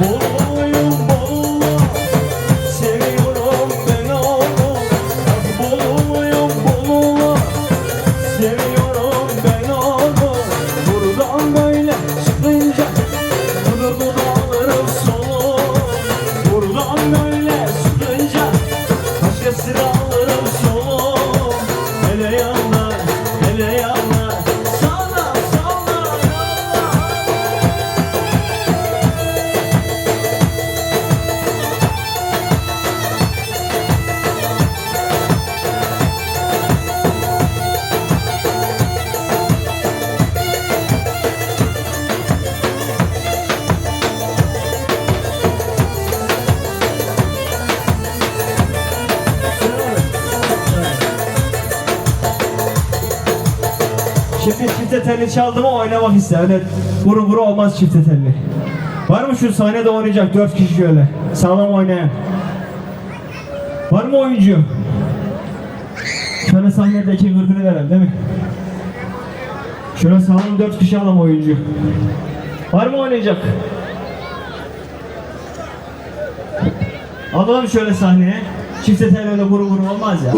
보고 çifte telli çaldı mı oynamak ister. Öyle vuru vuru olmaz çifte telli. Var mı şu sahnede oynayacak dört kişi şöyle? Sağlam oynayan. Var mı oyuncu? Şöyle sahnedeki gırgırı verelim değil mi? Şöyle sağlam dört kişi alalım oyuncu. Var mı oynayacak? Alalım şöyle sahneye. Çifte tel öyle vuru vuru olmaz ya.